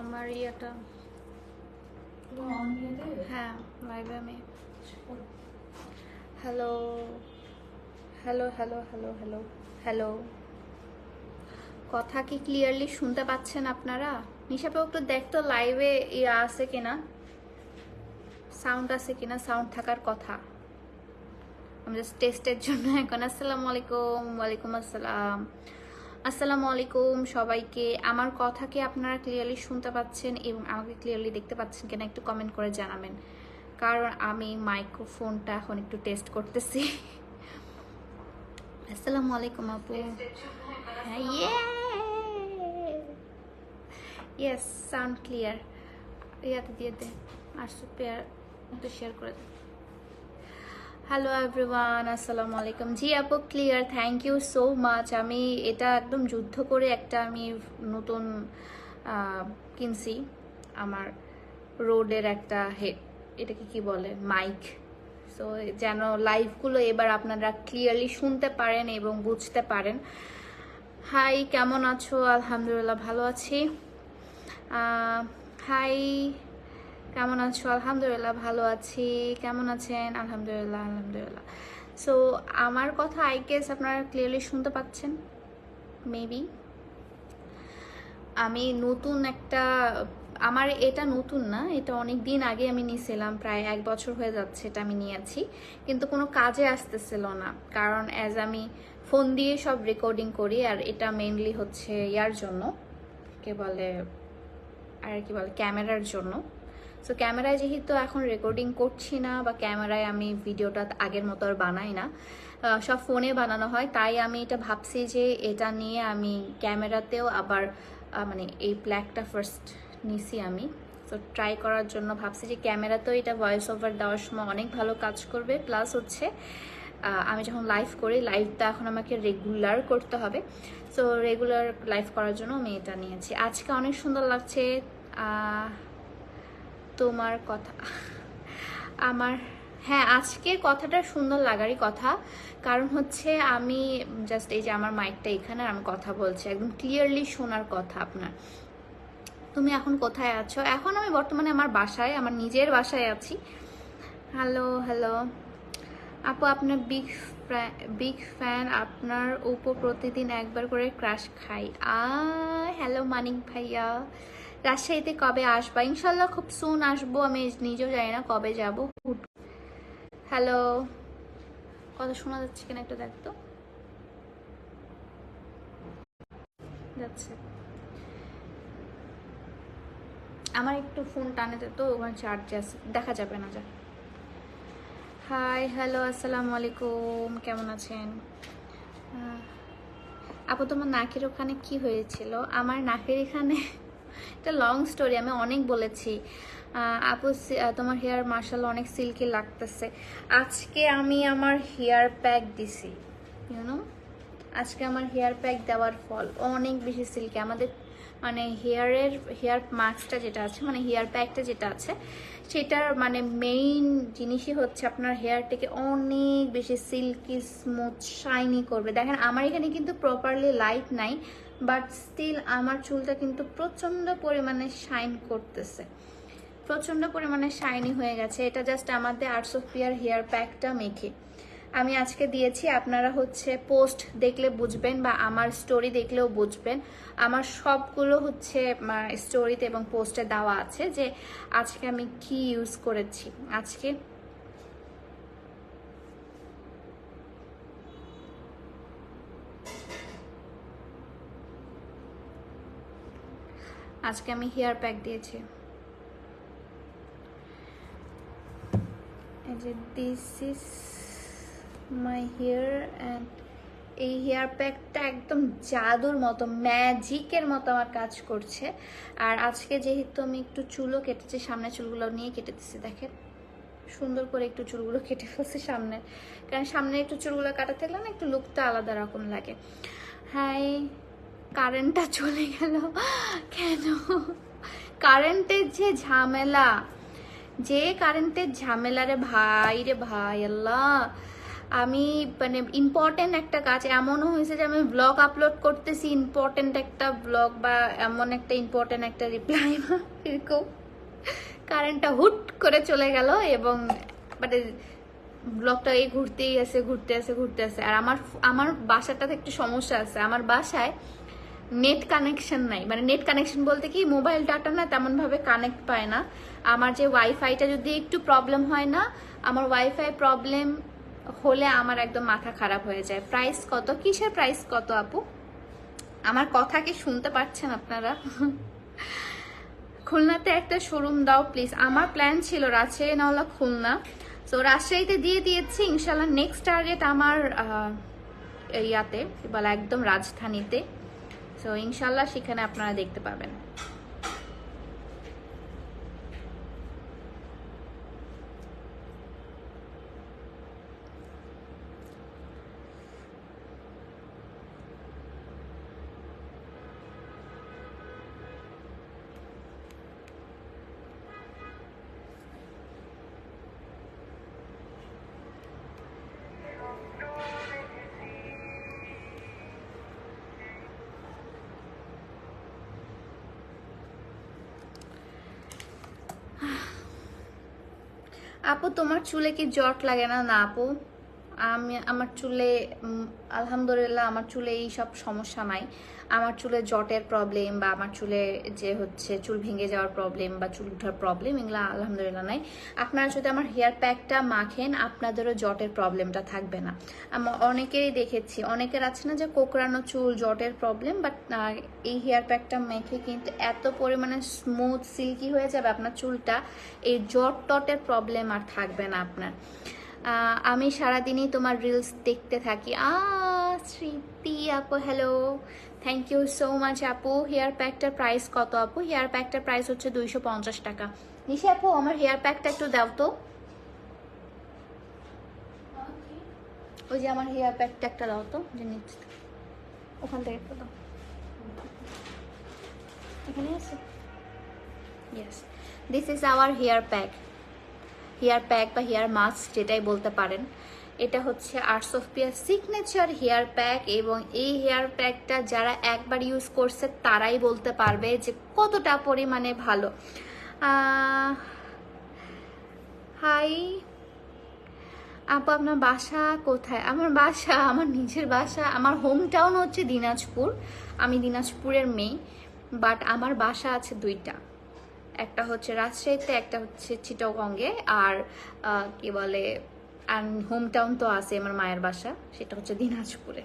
আমার ইয়েটা। হ্যাঁ লাইভে আমি। Hello hello hello hello hello hello কথা কি ক্লিয়ারলি শুনতে পাচ্ছেন আপনারা? নিশাপে একটু দেখতো লাইভে ইয়ে আছে কিনা। সাউন্ড আছে কিনা? সাউন্ড থাকার কথা। আমি জাস্ট টেস্টের জন্য এখন। আসসালামু আলাইকুম, ওয়ালাইকুম আসসালাম। আসসালামু আলাইকুম সবাইকে। আমার কথা কি আপনারা ক্লিয়ারলি শুনতে পাচ্ছেন এবং আমাকে ক্লিয়ারলি দেখতে পাচ্ছেন কিনা একটু কমেন্ট করে জানাবেন। কারণ আমি মাইক্রোফোনটা এখন একটু টেস্ট করতেছি। আসসালামু আলাইকুম আপু। ইয়েস সাউন্ড ক্লিয়ার ইয়াতে দিয়ে দে। আসছে পেয়ার একটু শেয়ার করে দে। হ্যালো এভরিওয়ান আসসালামু আলাইকুম জি আপু clear thank you so much আমি এটা একদম যুদ্ধ করে একটা আমি নতুন কিনছি আমার রোডের একটা হেড এটাকে কি বলে? মাইক সো যেন লাইভগুলো এবার আপনারা ক্লিয়ারলি শুনতে পারেন এবং বুঝতে পারেন। হাই কেমন আছো? আলহামদুলিল্লাহ, ভালো আছি। হাই কেমন আছো? আলহামদুলিল্লাহ, ভালো আছি। কেমন আছেন? আলহামদুলিল্লাহ আলহামদুলিল্লাহ। সো আমার কথা আই গেস আপনারা ক্লিয়ারলি শুনতে পাচ্ছেন। মেবি আমি নতুন একটা, আমার এটা নতুন না, এটা অনেক দিন আগে আমি নিয়েছিলাম, প্রায় এক বছর হয়ে যাচ্ছে এটা আমি নিয়েছি। কিন্তু কোনো কাজে আসতেছিল না, কারণ অ্যাজ আমি ফোন দিয়ে সব রেকর্ডিং করি, আর এটা মেনলি হচ্ছে ইয়ার জন্য, কে বলে, আর কি বলে, ক্যামেরার জন্য। সো ক্যামেরায় যেহেতু এখন রেকর্ডিং করছি না বা ক্যামেরায় আমি ভিডিওটা আগের মতো আর বানাই না সব ফোনে বানানো হয়, তাই আমি এটা ভাবছি যে এটা নিয়ে আমি ক্যামেরাতেও আবার মানে এই প্ল্যাকটা ফার্স্ট নিছি আমি। তো ট্রাই করার জন্য ভাবছি যে ক্যামেরাতেও এটা ভয়েস ওভার দেওয়ার সময় অনেক ভালো কাজ করবে। প্লাস হচ্ছে আমি যখন লাইভ করি লাইভটা এখন আমাকে রেগুলার করতে হবে। সো রেগুলার লাইভ করার জন্য আমি এটা নিয়েছি। আজকে অনেক সুন্দর লাগছে। তোমার কথা। আমার হ্যাঁ আজকে কথাটা সুন্দর লাগারই কথা। কারণ হচ্ছে আমি জাস্ট এই যে আমার মাইকটা এখানে আমি কথা বলছি। একদম ক্লিয়ারলি শোনার কথা আপনার। তুমি এখন কোথায় আছো? এখন আমি বর্তমানে আমার বাসায়, আমার নিজের বাসায় আছি। হ্যালো হ্যালো আপু, আপনার বিগ বিগ ফ্যান আপনার উপর প্রতিদিন একবার করে ক্রাশ খাই। আ হ্যালো মানিক ভাইয়া। রাজশাহীতে কবে আসবা? ইনশাল্লাহ খুব সুন আসব। আমি নিজেও জানি না কবে যাব। হ্যালো কথা শোনা যাচ্ছে কিনা একটু দেখতো যাচ্ছে। আমার একটু ফোন টানে তো ওখানে চার্জ আছে। দেখা যাবে না যা। হাই হ্যালো আসসালামু আলাইকুম। কেমন আছেন? আপু তোমার নাকের ওখানে কি হয়েছিল? আমার নাকের এখানে এটা লং স্টোরি আমি অনেক বলেছি। আপু তোমার হেয়ার মার্শাল অনেক সিল্কি লাগতেছে। আজকে আমি আমার হেয়ার প্যাক দিছি ইউনো আজকে আমার হেয়ার প্যাক দেওয়ার ফল অনেক বেশি সিল্কি আমাদের মানে হেয়ারের হেয়ার মাস্কটা যেটা আছে মানে হেয়ার প্যাকটা যেটা আছে, সেটার মানে মেইন জিনিসই হচ্ছে আপনার হেয়ারটাকে অনেক বেশি সিল্কি স্মুথ শাইনি করবে। দেখেন, আমার এখানে কিন্তু প্রপারলি লাইট নাই। বাট স্টিল আমার চুলটা কিন্তু প্রচণ্ড পরিমাণে শাইন করতেছে। প্রচণ্ড পরিমাণে শাইনি হয়ে গেছে। এটা জাস্ট আমাদের আর্টস অফ পিয়ার হেয়ার প্যাকটা মেখে। আমি আজকে দিয়েছি, আপনারা হচ্ছে পোস্ট দেখলে বুঝবেন বা আমার স্টোরি দেখলেও বুঝবেন। আমার সবগুলো হচ্ছে স্টোরিতে এবং পোস্টে দেওয়া আছে যে আজকে আমি কি ইউজ করেছি। আজকে আজকে আমি হেয়ার প্যাক দিয়েছি। This is my hair and এই হেয়ার প্যাকটা একদম জাদুর মতো, ম্যাজিকের মতো আমার কাজ করছে। আর আজকে যেহেতু আমি একটু চুলও কেটেছি সামনে চুলগুলো নিয়ে কেটে দিচ্ছি দেখেন। সুন্দর করে একটু চুলগুলো কেটে ফেলছি সামনে। কারণ সামনে একটু চুলগুলো কাটা থাকলে না একটু লুকটা আলাদা রকম লাগে। হাই কারেন্টটা চলে গেল। কেন? কারেন্টের যে ঝামেলা, যে কারেন্টের ঝামেলা রে ভাই রে ভাই, আল্লাহ। আমি মানে ইম্পর্টেন্ট একটা কাজ, এমনও হয়েছে যে আমি ব্লগ আপলোড করতেছি ইম্পর্টেন্ট একটা ব্লগ বা এমন একটা ইম্পর্টেন্ট একটা রিপ্লাই এরকম। কারেন্টটা হুট করে চলে গেল এবং মানে ব্লগটা এই ঘুরতেই আছে, ঘুরতে আছে ঘুরতে আছে। আর আমার আমার বাসাটাতে একটু সমস্যা আছে। আমার বাসায় নেট কানেকশন নাই। মানে নেট কানেকশন বলতে কি মোবাইল ডাটা না তেমন ভাবে কানেক্ট পায় না। আমার যে ওয়াইফাইটা যদি একটু প্রবলেম হয় না, আমার ওয়াইফাই প্রবলেম হলে আমার একদম মাথা খারাপ হয়ে যায়। প্রাইস কত? কিসের প্রাইস কত আপু? আমার কথা কি শুনতে পাচ্ছেন আপনারা? খুলনাতে একটা শোরুম দাও প্লিজ আমার প্ল্যান ছিল রাজশাহী নাওলা খুলনা। সো রাজশাহীতে দিয়ে দিয়েছি। ইনশাল্লাহ নেক্সট টার্গেট আমার ইয়াতে, বলা একদম রাজধানীতে। সো ইনশাল্লাহ সেখানে আপনারা দেখতে পাবেন। আপু, তোমার চুলে কি জট লাগে না? না, আপু। আমি, আমার চুলে আলহামদুলিল্লাহ, আমার চুলে এই সব সমস্যা নাই। আমার চুলে জটের প্রবলেম বা আমার চুলে যে হচ্ছে চুল ভেঙে যাওয়ার প্রবলেম বা চুল উঠার প্রবলেম এগুলো আলহামদুলিল্লাহ নাই। আপনারা যদি আমার হেয়ার প্যাকটা মাখেন, আপনাদেরও জটের প্রবলেমটা থাকবে না। আমার অনেকেরই দেখেছি, অনেকের আছে না যে কোকড়ানো চুল জটের প্রবলেম বাট এই হেয়ার প্যাকটা মেখে কিন্তু এত পরিমাণে স্মুথ সিল্কি হয়ে যাবে আপনার চুলটা, এই জট টটের প্রবলেম আর থাকবে না আপনার। আমি সারাদিনই তোমার রিলস দেখতে থাকি। আ স্মৃতি আপু hello thank you so much আপু হেয়ার প্যাকটার প্রাইস কত আপু হেয়ার প্যাকটার প্রাইস হচ্ছে দুইশো পঞ্চাশ টাকা। নিশি আপু, আমার হেয়ার প্যাকটা একটু দাও তো। ওই যে আমার হেয়ার প্যাকটা একটা দাও তো, যে নিচে। ওখান থেকে একটু দাও। Yes this is our hair pack hair pack বা হেয়ার মাস্ক যেটাই বলতে পারেন। এটা হচ্ছে arts of pear signature hair pack এবং এই হেয়ার প্যাকটা যারা একবার ইউজ করছে, তারাই বলতে পারবে যে কতটা পরিমাণে ভালো। হাই আপু আপনার বাসা কোথায়? আমার বাসা, আমার নিজের বাসা, আমার হোম টাউন হচ্ছে দিনাজপুর। আমি দিনাজপুরের মেয়ে বাট আমার বাসা আছে দুইটা। একটা হচ্ছে রাজশাহীতে, একটা হচ্ছে চিটগঙ্গে আর কি বলে আর হোম টাউন তো আছে আমার মায়ের বাসা সেটা হচ্ছে দিনাজপুরে।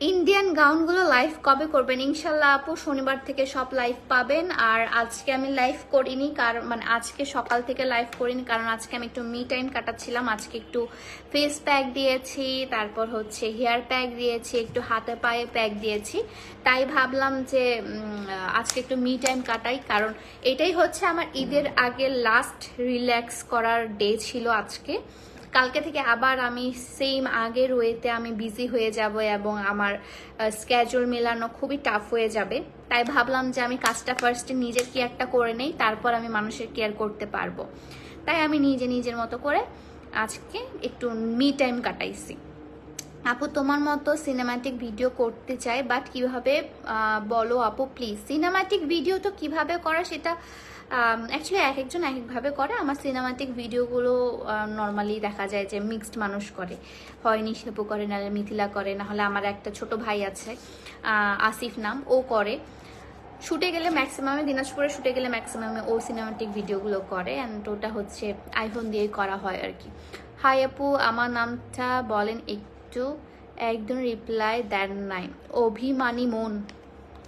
ইন্ডিয়ান গাউনগুলো লাইভ কবে করবেন? ইনশাল্লাহ আপু, শনিবার থেকে সব লাইভ পাবেন। আর আজকে আমি লাইভ করিনি, কারণ মানে আজকে সকাল থেকে লাইভ করিনি, কারণ আজকে আমি একটু মি টাইম কাটাচ্ছিলাম। আজকে একটু ফেস প্যাক দিয়েছি, তারপর হচ্ছে হেয়ার প্যাক দিয়েছি, একটু হাতে পায়ে প্যাক দিয়েছি। তাই ভাবলাম যে আজকে একটু মি টাইম কাটাই, কারণ এটাই হচ্ছে আমার ঈদের আগে লাস্ট রিল্যাক্স করার ডে ছিল আজকে। কালকে থেকে আবার আমি সেম আগের ওয়েতে আমি বিজি হয়ে যাব এবং আমার স্ক্যাজুল মেলানো খুবই টাফ হয়ে যাবে। তাই ভাবলাম যে আমি কাজটা ফার্স্টে নিজের কেয়ারটা করে নেই, তারপর আমি মানুষের কেয়ার করতে পারব। তাই আমি নিজে নিজের মতো করে আজকে একটু মি টাইম কাটাইছি। আপু, তোমার মতো সিনেমাটিক ভিডিও করতে চাই বাট কীভাবে বলো আপু প্লিজ সিনেমাটিক ভিডিও তো কীভাবে করা সেটা অ্যাকচুয়ালি এক একজন এক একভাবে করে। আমার সিনেমাটিক ভিডিওগুলো নর্মালি দেখা যায় যে মিক্সড মানুষ করে। হয় নিশাপু করে, নাহলে মিথিলা করে, নাহলে আমার একটা ছোট ভাই আছে আসিফ নাম, ও করে। শুটে গেলে ম্যাক্সিমামে দিনাজপুরে শুটে গেলে ম্যাক্সিমামে ও সিনেমাটিক ভিডিওগুলো করে। অ্যান্ড ওটা হচ্ছে আইফোন দিয়েই করা হয় আর কি। হাই আপু, আমার নামটা বলেন একটু। একজন রিপ্লাই দেন নাই। অভিমানী মন।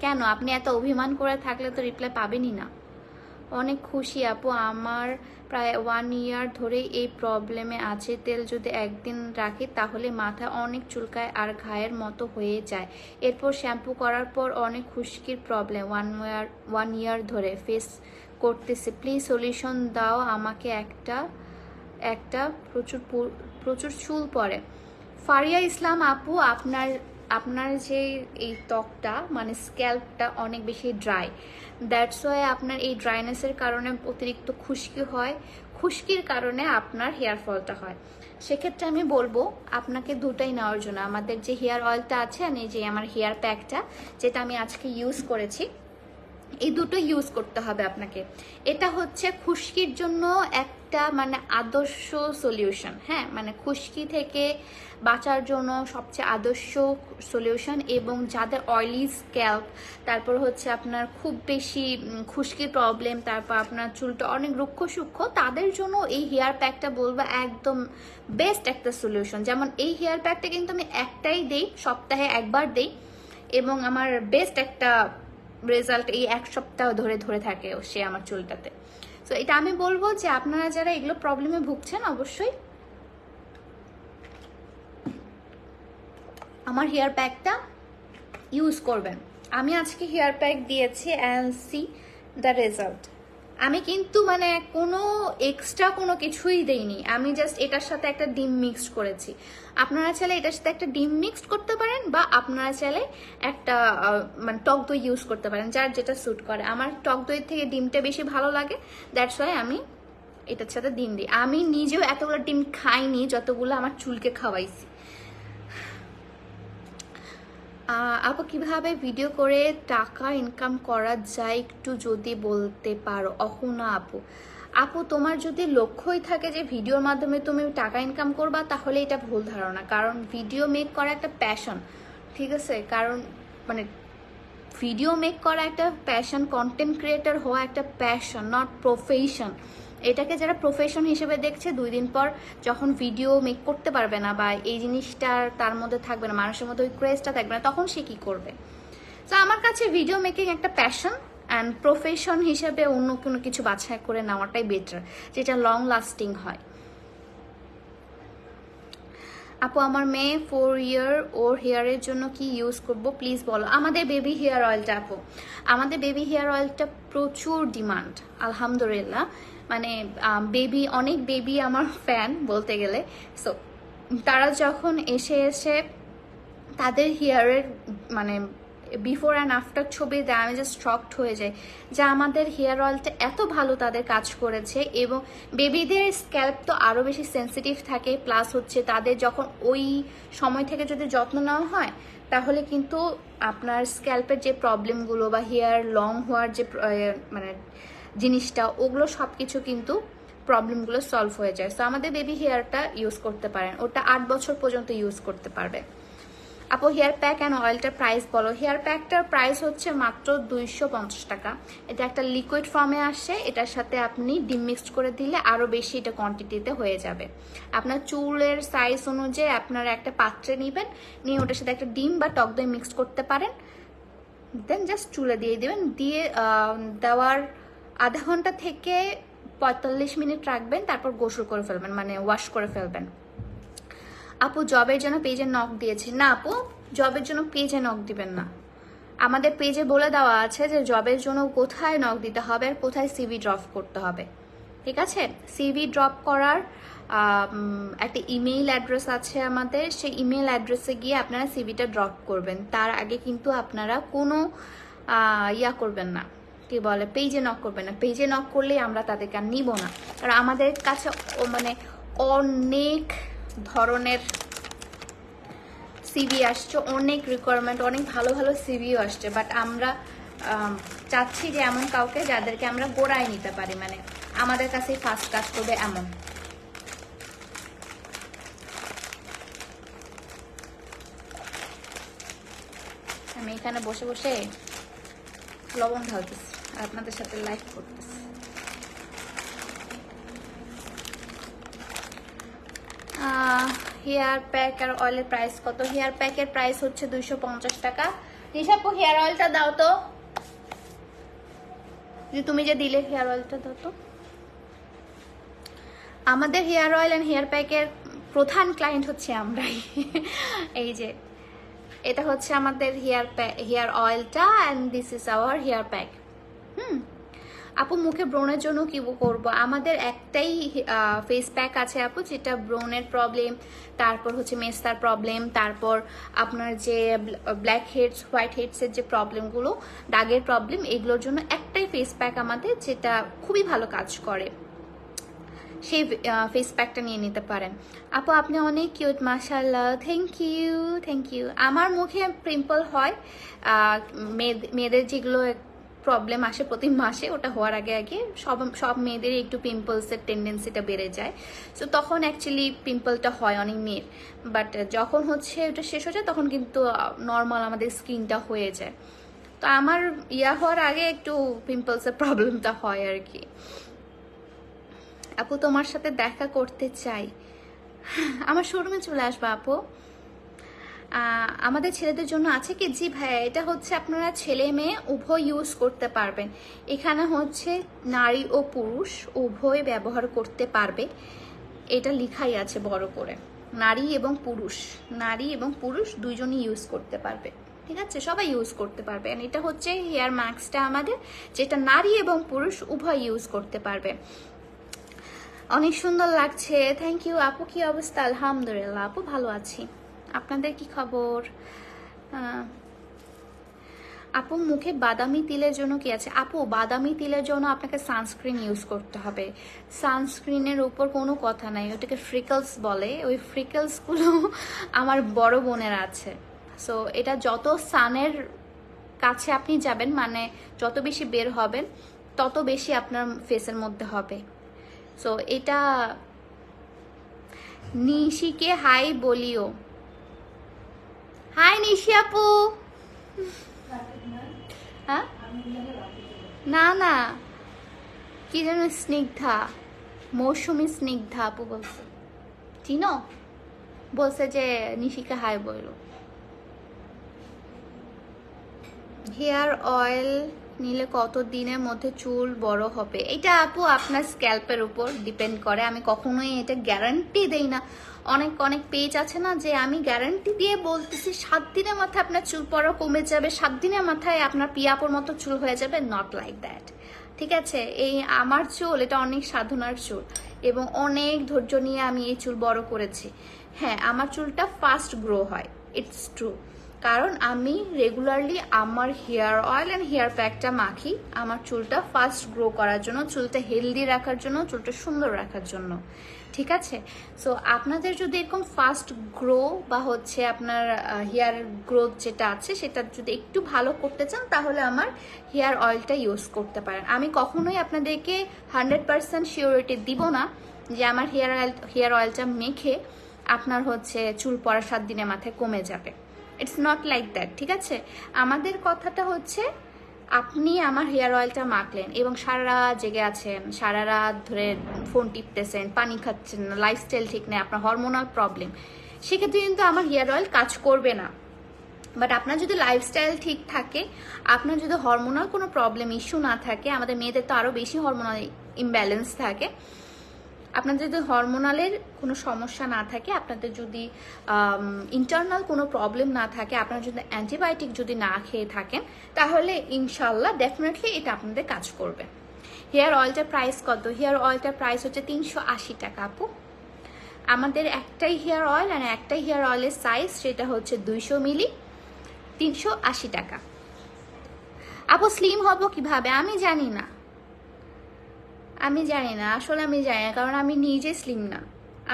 কেন? আপনি এত অভিমান করে থাকলে তো রিপ্লাই পাবেনই না। অনেক খুশি, আপু। আমার প্রায় ওয়ান ইয়ার ধরেই এই প্রবলেমে আছে। তেল যদি একদিন রাখি, তাহলে মাথা অনেক চুলকায় আর ঘায়ের মতো হয়ে যায়। এরপর শ্যাম্পু করার পর অনেক খুশকির problem one year one year ধরে ফেস করতেছে। প্লিজ সলিউশন দাও আমাকে একটা একটা প্রচুর প্রচুর চুল পড়ে ফারিয়া ইসলাম, আপু, আপনার আপনার যে এই ত্বকটা মানে স্ক্যাল্পটা অনেক বেশি ড্রাই দ্যাটস ওয়াই আপনার এই ড্রাইনেসের কারণে অতিরিক্ত খুশকি হয়। খুশকির কারণে আপনার হেয়ার ফলটা হয়। সেক্ষেত্রে আমি বলব, আপনাকে দুটাই নেওয়ার জন্য। আমাদের যে হেয়ার অয়েলটা আছে আমি যে আমার হেয়ার প্যাকটা যেটা আমি আজকে ইউজ করেছি এই দুটো ইউজ করতে হবে আপনাকে। এটা হচ্ছে খুশকির জন্য একটা মানে আদর্শ সলিউশন হ্যাঁ? মানে খুশকি থেকে বাঁচার জন্য সবচেয়ে আদর্শ সলিউশন এবং যাদের অয়েলি স্ক্যাল্প তারপর হচ্ছে আপনার খুব বেশি খুশকির প্রবলেম তারপর আপনার চুলটা অনেক রুক্ষ সূক্ষ্ম তাদের জন্য এই হেয়ার প্যাকটা বলব একদম বেস্ট একটা সলিউশন যেমন এই হেয়ার প্যাকটা কিন্তু আমি একটাই দেই, সপ্তাহে একবার দেই এবং আমার বেস্ট একটা রেজাল্ট এই এক সপ্তাহ ধরে ধরে থাকে সে আমার চুলটাতে। তো এটা আমি বলব যে আপনারা যারা এগুলো প্রবলেমে ভুগছেন, অবশ্যই আমার হেয়ার প্যাকটা ইউজ করবেন। আমি আজকে হেয়ার প্যাক দিয়েছি অ্যান্ড সি দ্য রেজাল্ট আমি কিন্তু মানে কোনো এক্সট্রা কোনো কিছুই দেইনি। আমি জাস্ট এটার সাথে একটা ডিম মিক্সড করেছি। আপনারা চাইলে এটার সাথে একটা ডিম মিক্সড করতে পারেন বা আপনারা চাইলে একটা মানে টক দই ইউজ করতে পারেন, যার যেটা স্যুট করে। আমার টক দই থেকে ডিমটা বেশি ভালো লাগে দ্যাটস ওয়াই আমি এটার সাথে ডিম দিই। আমি নিজেও এতগুলো ডিম খাইনি, যতগুলো আমার চুলকে খাওয়াইছি। আপু, কীভাবে ভিডিও করে টাকা ইনকাম করা যায় একটু যদি বলতে পারো? অহুনা আপু আপু, তোমার যদি লক্ষ্যই থাকে যে ভিডিওর মাধ্যমে তুমি টাকা ইনকাম করবা, তাহলে এটা ভুল ধারণা। কারণ ভিডিও মেক করা একটা প্যাশন ঠিক আছে? কারণ মানে ভিডিও মেক করা একটা প্যাশন কন্টেন্ট ক্রিয়েটর হওয়া একটা প্যাশন নট প্রফেশন এটাকে যারা প্রফেশন হিসেবে দেখছে, দুই দিন পর যখন ভিডিও মেক করতে পারবে না বা এই জিনিসটা তার মধ্যে থাকবে না, মানুষের মধ্যে ওই ক্রেজটা থাকবে না, তখন সে কি করবে? তো আমার কাছে ভিডিও মেকিং একটা প্যাশন অ্যান্ড প্রফেশন হিসেবে অন্য কোনো কিছু বাছাই করে নেওয়াটাই বেটার যেটা লং লাস্টিং হয়। আপু, আমার মেয়ে ফোর ইয়ার ওর হেয়ারের জন্য কি ইউজ করব? প্লিজ বলো। আমাদের বেবি হেয়ার অয়েলটা আপু, আমাদের বেবি হেয়ার অয়েলটা প্রচুর ডিমান্ড আলহামদুলিল্লাহ। মানে বেবি অনেক বেবি আমার ফ্যান বলতে গেলে। সো তারা যখন এসে এসে তাদের হেয়ারের মানে বিফোর অ্যান্ড আফটার ছবি দেয়, আমি জাস্ট হয়ে যাই যে আমাদের হেয়ার অয়েলটা এত ভালো তাদের কাজ করেছে এবং বেবিদের স্ক্যাল্প তো আরও বেশি সেন্সিটিভ থাকে প্লাস হচ্ছে তাদের যখন ওই সময় থেকে যদি যত্ন নেওয়া হয়, তাহলে কিন্তু আপনার স্ক্যাল্পের যে প্রবলেমগুলো বা হেয়ার লং হওয়ার যে মানে জিনিসটা, ওগুলো সব কিছু কিন্তু প্রবলেমগুলো সলভ হয়ে যায়। সো আমাদের বেবি হেয়ারটা ইউজ করতে পারেন। ওটা আট বছর পর্যন্ত ইউজ করতে পারবে। আপু হেয়ার প্যাক অ্যান্ড অয়েলটার প্রাইস বলো। হেয়ার প্যাকটার প্রাইস হচ্ছে মাত্র দুইশো পঞ্চাশ টাকা। এটা একটা লিকুইড ফর্মে আসে। এটার সাথে আপনি ডিম মিক্সড করে দিলে আরও বেশি এটা কোয়ান্টিটিতে হয়ে যাবে। আপনার চুলের সাইজ অনুযায়ী আপনারা একটা পাত্রে নেবেন। নিয়ে ওটার সাথে একটা ডিম বা টক দই মিক্সড করতে পারেন। দেন জাস্ট চুলে দিয়ে দেবেন। দিয়ে দেওয়ার আধা ঘণ্টা থেকে পঁয়তাল্লিশ মিনিট রাখবেন, তারপর গোসল করে ফেলবেন মানে ওয়াশ করে ফেলবেন। আপু জবের জন্য পেজে নখ দিয়েছি। না আপু জবের জন্য পেজে নখ দিবেন না। আমাদের পেজে বলে দেওয়া আছে যে জবের জন্য কোথায় নক দিতে হবে আর কোথায় সিভি ড্রপ করতে হবে। ঠিক আছে? সিভি ড্রপ করার একটা ইমেইল অ্যাড্রেস আছে আমাদের। সেই ইমেইল অ্যাড্রেসে গিয়ে আপনারা সিভিটা ড্রপ করবেন। তার আগে কিন্তু আপনারা কোনো ইয়া করবেন না। কি বলে? পেজে নক করবে না। পেজে নক করলে আমরা তাদেরকে আর নিব না। কারণ আমাদের কাছে মানে অনেক ধরনের সিভি আসছে অনেক রিকোয়ারমেন্ট অনেক ভালো ভালো সিভিও আসছে। বাট আমরা আম, চাচ্ছি যে এমন কাউকে যাদেরকে আমরা গোড়ায় নিতে পারি। মানে আমাদের কাছেই ফার্স্ট কাজ করবে এমন। আমি এখানে বসে বসে লবণ ঢালতেছি। আপনাদের সাথে লাইভ করতেছি। হেয়ার প্যাক আর অয়েলের প্রাইস কত? হেয়ার প্যাকের প্রাইস হচ্ছে দুইশো পঞ্চাশ টাকা। নিশাপু হেয়ার অয়েলটা দাও তো। যে তুমি যে দিলে হেয়ার অয়েলটা দাও তো। আমাদের হেয়ার অয়েল অ্যান্ড হেয়ার প্যাকের প্রধান ক্লায়েন্ট হচ্ছে আমরাই। এই যে, এটা হচ্ছে আমাদের হেয়ার প্যাক হেয়ার অয়েলটা and this is our hair pack হুম। আপু, মুখে ব্রণের জন্য কি করব? আমাদের একটাই ফেস প্যাক আছে আপু, যেটা ব্রণের প্রবলেম তারপর হচ্ছে মেস্তার প্রবলেম তারপর আপনার যে ব্ল্যাক হেডস হোয়াইট হেডসের যে প্রবলেমগুলো দাগের প্রবলেম এগুলোর জন্য একটাই ফেস প্যাক আমাদের, যেটা খুবই ভালো কাজ করে। সেই ফেস প্যাকটা নিয়ে নিতে পারেন। আপু, আপনি অনেক কিউট মাশাল্লাহ থ্যাংক ইউ থ্যাংক ইউ আমার মুখে পিম্পল হয় মেয়েদের যেগুলো প্রবলেম আসে প্রতি মাসে, ওটা হওয়ার আগে আগে। সব সব মেয়েদেরই একটু পিম্পলসের টেন্ডেন্সিটা বেড়ে যায়। সো তখন অ্যাকচুয়ালি পিম্পলটা হয় অনেক মেয়ের। বাট যখন হচ্ছে ওটা শেষ হয়ে যায়, তখন কিন্তু নর্মাল আমাদের স্কিনটা হয়ে যায়। তো আমার ইয়া হওয়ার আগে একটু পিম্পলসের প্রবলেমটা হয় আর কি। আপু, তোমার সাথে দেখা করতে চাই। আমার শোরুমে চলে আসবা, আপু? আমাদের ছেলেদের জন্য আছে কি? জি ভাইয়া, এটা হচ্ছে আপনারা ছেলে মেয়ে উভয় ইউজ করতে পারবেন। এখানে হচ্ছে নারী ও পুরুষ উভয় ব্যবহার করতে পারবে। এটা লিখাই আছে বড় করে। নারী এবং পুরুষ। নারী এবং পুরুষ দুইজনই ইউজ করতে পারবে। ঠিক আছে? সবাই ইউজ করতে পারবে। এটা হচ্ছে হেয়ার মাস্কটা আমাদের, যেটা নারী এবং পুরুষ উভয় ইউজ করতে পারবে। অনেক সুন্দর লাগছে। থ্যাংক ইউ আপু, কি অবস্থা? আলহামদুলিল্লাহ। আপু, ভালো আছি। আপনাদের কি খবর? আপু, মুখে বাদামি তিলের জন্য কি আছে? আপু, বাদামি তিলের জন্য আপনাকে সানস্ক্রিন ইউজ করতে হবে। সানস্ক্রিনের উপর কোনো কথা নাই। ওটাকে ফ্রিকলস বলে। ওই ফ্রিকলসগুলো আমার বড় বোনের আছে। সো এটা যত সানের কাছে আপনি যাবেন মানে যত বেশি বের হবেন, তত বেশি আপনার ফেসের মধ্যে হবে। সো এটা নিশিকে হাই বলিও। হাই নিশি আপু। না না। কি যেন স্নিগ্ধা, মৌসুমি স্নিগ্ধা আপু বলছে। চিনো? বলছে যে নিশিকা হাই বলল হেয়ার অয়েল নিলে কত দিনের মধ্যে চুল বড় হবে? এটা আপু আপনার স্ক্যাল্পের উপর ডিপেন্ড করে। আমি কখনোই এটা গ্যারান্টি দেই না। অনেক অনেক পেজ আছে না যে আমি গ্যারান্টি দিয়ে বলতেছি, সাত দিনের মাথায় আপনার চুল পড়া কমে যাবে, সাত দিনের মাথায় আপনার পিয়াপোর মতো চুল হয়ে যাবে নট লাইক দ্যাট ঠিক আছে? এই আমার চুল, এটা অনেক সাধনার চুল এবং অনেক ধৈর্য নিয়ে আমি এই চুল বড় করেছি। হ্যাঁ আমার চুলটা ফাস্ট গ্রো হয়। ইটস ট্রু কারণ আমি রেগুলারলি আমার হেয়ার অয়েল অ্যান্ড হেয়ার প্যাকটা মাখি আমার চুলটা ফাস্ট গ্রো করার জন্য, চুলটা হেলদি রাখার জন্য, চুলটা সুন্দর রাখার জন্য। ঠিক আছে? সো আপনাদের যদি এরকম ফাস্ট গ্রো বা হচ্ছে আপনার হেয়ার গ্রোথ যেটা আছে, সেটা যদি একটু ভালো করতে চান, তাহলে আমার হেয়ার অয়েলটা ইউজ করতে পারেন। আমি কখনোই আপনাদেরকে হান্ড্রেড পার্সেন্ট শিওরিটি দিব না যে আমার হেয়ার অয়েল হেয়ার অয়েলটা মেখে আপনার হচ্ছে চুল পড়া সাত দিনের মাথায় কমে যাবে। ইটস নট লাইক দ্যাট ঠিক আছে? আমাদের কথাটা হচ্ছে, আপনি আমার হেয়ার অয়েলটা মাখলেন এবং সারা রাত জেগে আছেন, সারা রাত ধরে ফোন টিপতেছেন, পানি খাচ্ছেন না লাইফস্টাইল ঠিক নেই, আপনার হরমোনাল প্রবলেম সেক্ষেত্রে কিন্তু আমার হেয়ার অয়েল কাজ করবে না। বাট আপনার যদি লাইফস্টাইল ঠিক থাকে, আপনার যদি হরমোনাল কোনো প্রবলেম ইস্যু না থাকে, আমাদের মেয়েদের তো আরও বেশি হরমোনাল ইমব্যালেন্স থাকে আপনাদের যদি হরমোনালের কোনো সমস্যা না থাকে, আপনাদের যদি ইন্টারনাল কোনো প্রবলেম না থাকে, আপনারা যদি অ্যান্টিবায়োটিক যদি না খেয়ে থাকেন, তাহলে ইনশাল্লাহ ডেফিনেটলি এটা আপনাদের কাজ করবে। হেয়ার অয়েলটার প্রাইস কত? হেয়ার অয়েলটার প্রাইস হচ্ছে তিনশো আশি টাকা আপু। আমাদের একটাই হেয়ার অয়েল আর একটাই হেয়ার অয়েলের সাইজ সেটা হচ্ছে দুইশো মিলি, তিনশো আশি টাকা। আপু স্লিম হব কীভাবে? আমি জানি না। আমি জানি না, আসলে আমি জানি না, কারণ আমি নিজে স্লিম না।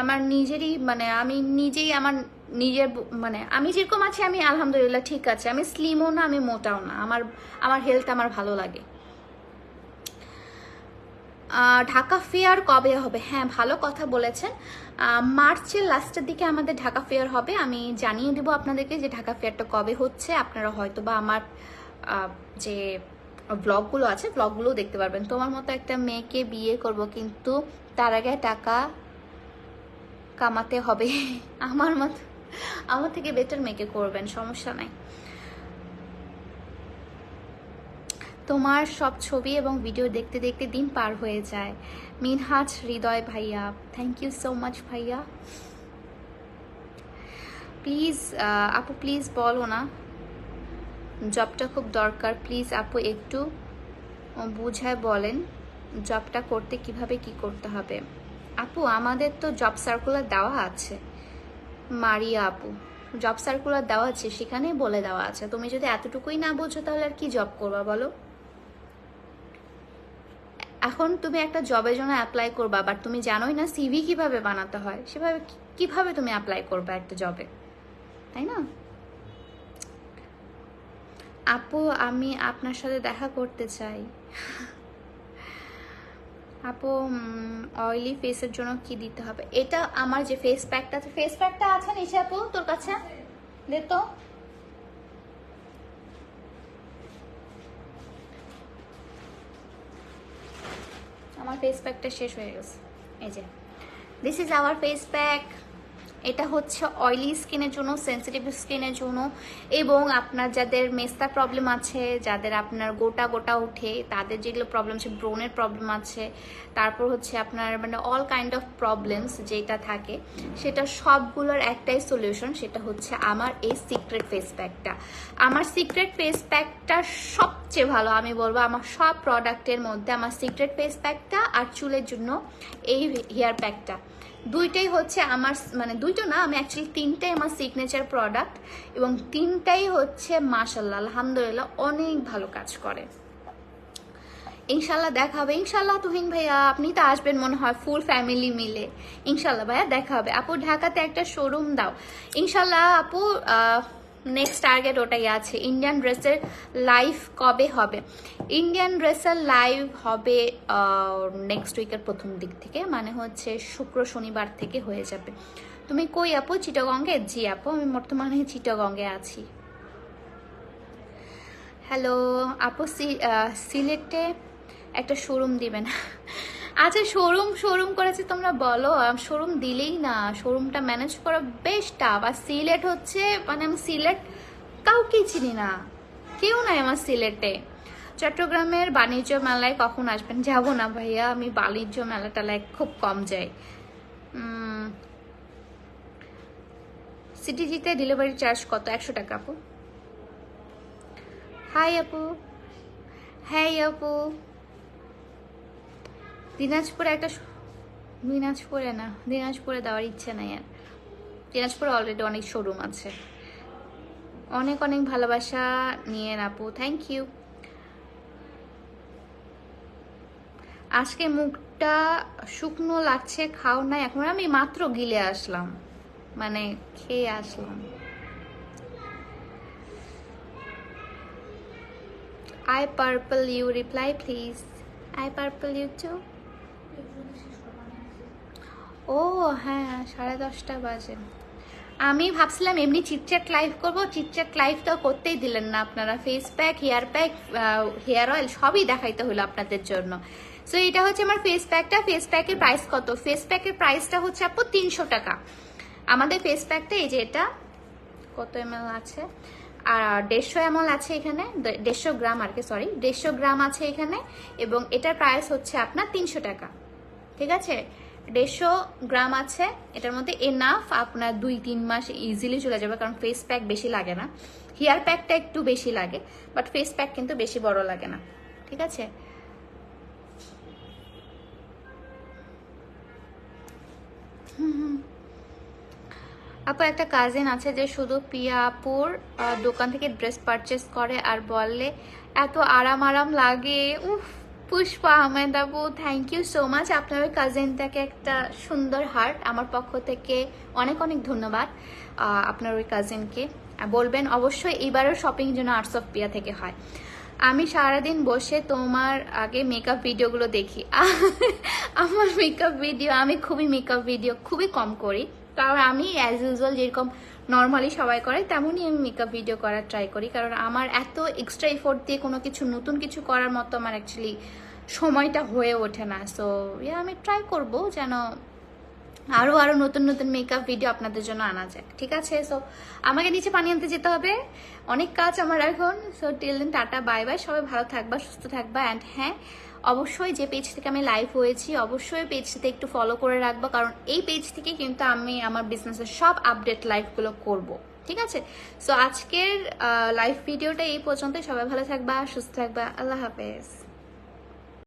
আমার নিজেরই মানে আমি নিজেই আমার নিজের মানে আমি যেরকম আছি, আমি আলহামদুলিল্লাহ ঠিক আছে। আমি স্লিমও না, আমি মোটাও না। আমার আমার হেলথ আমার ভালো লাগে। ঢাকা ফেয়ার কবে হবে? হ্যাঁ ভালো কথা বলেছেন। মার্চের লাস্টের দিকে আমাদের ঢাকা ফেয়ার হবে। আমি জানিয়ে দেবো আপনাদেরকে যে ঢাকা ফেয়ারটা কবে হচ্ছে। আপনারা হয়তো বা আমার যে ব্লগগুলো আছে ব্লগগুলো দেখতে পারবেন। তোমার মতো একটা মেয়েকে বিয়ে করব কিন্তু তার আগে টাকা কামাতে হবে। আমার মতো আমার থেকে বেটার মেয়েকে করবেন, সমস্যা নাই। তোমার সব ছবি এবং ভিডিও দেখতে দেখতে দিন পার হয়ে যায়। মিনহাজ হৃদয় ভাইয়া থ্যাংক ইউ সো মাচ ভাইয়া। প্লিজ আপু প্লিজ বলো না। জবটা খুব দরকার। প্লিজ আপু, একটু বুঝায় বলেন জবটা করতে কীভাবে কি করতে হবে। আপু, আমাদের তো জব সার্কুলার দেওয়া আছে। মারিয়া আপু, জব সার্কুলার দেওয়া আছে, সেখানেই বলে দেওয়া আছে। তুমি যদি এতটুকুই না বোঝো তাহলে আর কি জব করবা বলো? এখন তুমি একটা জবের জন্য অ্যাপ্লাই করবা বাট তুমি জানোই না সিভি কীভাবে বানাতে হয়। সেভাবে কীভাবে তুমি অ্যাপ্লাই করবা একটা জবে তাই না? আপু, আমি আপনার সাথে দেখা করতে চাই। আপু অয়েলি ফেসের জন্য কি দিতে হবে? এটা আমার যে ফেস প্যাকটা আছে ফেস প্যাকটা আছে নিশা আপু, তোর কাছে? দে তো। আমার ফেস প্যাকটা শেষ হয়ে গেছে। এই যে। This is our face pack এটা হচ্ছে অয়েলি স্কিনের জন্য সেন্সিটিভ স্কিনের জন্য এবং আপনার যাদের মেস্তা প্রবলেম আছে, যাদের আপনার গোটা গোটা উঠে তাদের যেগুলো প্রবলেম আছে ব্রোনের প্রবলেম আছে, তারপর হচ্ছে আপনার মানে অল কাইন্ড অফ প্রবলেমস যেটা থাকে, সেটা সবগুলোর একটাই সলিউশন সেটা হচ্ছে আমার এই সিক্রেট ফেস প্যাকটা আমার সিক্রেট ফেস প্যাকটা সবচেয়ে ভালো, আমি বলব আমার সব প্রোডাক্টের মধ্যে আমার সিক্রেট ফেস প্যাকটা আর চুলের জন্য এই হেয়ার প্যাকটা দুইটাই হচ্ছে আমার মানে দুইটা না, আমি অ্যাকচুয়ালি তিনটাই আমার সিগনেচার প্রোডাক্ট এবং তিনটাই হচ্ছে মাশাল্লাহ আলহামদুলিল্লাহ অনেক ভালো কাজ করে। ইনশাল্লাহ দেখা হবে ইনশাল্লাহ তুহিন ভাইয়া, আপনি তো আসবেন মনে হয় ফুল ফ্যামিলি মিলে। ইনশাল্লাহ ভাইয়া দেখা হবে আপু, ঢাকাতে একটা শোরুম দাও। ইনশাল্লাহ আপু নেক্সট টার্গেট ওটাই আছে ইন্ডিয়ান ড্রেসের লাইভ কবে হবে? ইন্ডিয়ান ড্রেসের লাইভ হবে নেক্সট উইকের প্রথম দিক থেকে মানে হচ্ছে শুক্র শনিবার থেকে হয়ে যাবে। তুমি কই আপু? চিটাগঙ্গে? জি আপু, আমি বর্তমানে চিটাগঙ্গে আছি। হ্যালো আপু সিলেটে একটা শোরুম দিবেন। আচ্ছা শোরুম শোরুম করেছে তোমরা বলো। শোরুম দিলেই না শোরুমটা ম্যানেজ করা বেশ টাফ আর সিলেট হচ্ছে মানে আমি সিলেট কাউকে চিনি না। কেউ নাই আমার সিলেটে। চট্টগ্রামের বাণিজ্য মেলায় কখন আসবেন? যাব না ভাইয়া, আমি বাণিজ্য মেলা টেলায় খুব কম যাই। সিটিজিতে ডেলিভারি চার্জ কত? একশো টাকা আপু। হাই আপু। হ্যাঁ আপু। দিনাজপুরে একটা দিনাজপুরে না, দিনাজপুরে দেওয়ার ইচ্ছে নাই আর। দিনাজপুরে অলরেডি অনেক শোরুম আছে। অনেক অনেক ভালোবাসা নিয়ে আপু থ্যাংক ইউ আজকে মুখটা শুকনো লাগছে, খাও না এখন আমি মাত্র গিলে আসলাম। মানে খেয়ে আসলাম। I purple you, reply please. I purple you too. ও হ্যাঁ সাড়ে দশটা বাজে। আমি ভাবছিলাম এমনি চিটচ্যাট লাইভ করব চিটচ্যাট লাইভ তো করতেই দিলেন না আপনারা। Face pack hair pack hair oil সবই দেখাইতে হলো আপনাদের জন্য। সো এটা হচ্ছে আমার ফেস প্যাকটা ফেস প্যাকের প্রাইস কত? ফেস প্যাকের প্রাইসটা হচ্ছে আপু তিনশো টাকা। আমাদের ফেস প্যাকটা এই যে এটা, কত এম আছে? আর দেড়শো এমএল আছে এখানে দেড়শো গ্রাম আর কি সরি দেড়শো গ্রাম আছে এখানে, এবং এটার প্রাইস হচ্ছে আপনার তিনশো টাকা। ঠিক আছে? দেড়শো গ্রাম আছে। এটার মধ্যে এনাফ আপনার দুই, তিন মাস ইজিলি চলে যাবে, কারণ ফেস প্যাক বেশি লাগে না। হেয়ার প্যাকটা একটু বেশি লাগে বাট ফেস প্যাক কিন্তু বেশি বড় লাগে না। ঠিক আছে? আপু, একটা কাজিন আছে যে শুধু পিয়াপুর দোকান থেকে ড্রেস পারচেস করে আর বললে এত আরাম আরাম লাগে। উফ Pushpa Ahmed thank you so much আপনার ওই কাজিনটাকে একটা সুন্দর হার্ট আমার পক্ষ থেকে অনেক অনেক ধন্যবাদ আপনার ওই কাজিনকে বলবেন, অবশ্যই এবারও শপিং যেন আর্টস অফ পিয়া থেকে হয়। আমি সারাদিন বসে তোমার আগে মেকআপ ভিডিওগুলো দেখি। আমার মেকআপ ভিডিও আমি খুবই মেকআপ ভিডিও খুবই কম করি। কারণ আমি অ্যাজ ইউজুয়াল যেরকম নর্মালি সবাই করে, তেমনই আমি মেকআপ ভিডিও করার ট্রাই করি। কারণ আমার এত এক্সট্রা এফোর্ট দিয়ে কোনো কিছু, নতুন কিছু করার মতো আমার অ্যাকচুয়ালি সময়টা হয়ে ওঠে না। সো ইয়া আমি ট্রাই করব যেন আরও আরও নতুন নতুন মেকআপ ভিডিও আপনাদের জন্য আনা যাক। ঠিক আছে? সো আমাকে নিচে পানি আনতে যেতে হবে। অনেক কাজ আমার এখন। So till then tata bye bye সবাই ভালো থাকবা, সুস্থ থাকবা অ্যান্ড হ্যাঁ অবশ্যই যে পেজ থেকে আমি লাইভ হয়েছি, অবশ্যই পেজটিতে একটু ফলো করে রাখব, কারণ এই পেজ থেকে কিন্তু আমি আমার বিজনেসের সব আপডেট লাইভগুলো করব, ঠিক আছে? সো আজকের লাইভ ভিডিওটা এই পর্যন্ত সবাই ভালো থাকবা, সুস্থ থাকবা। আল্লাহ হাফেজ।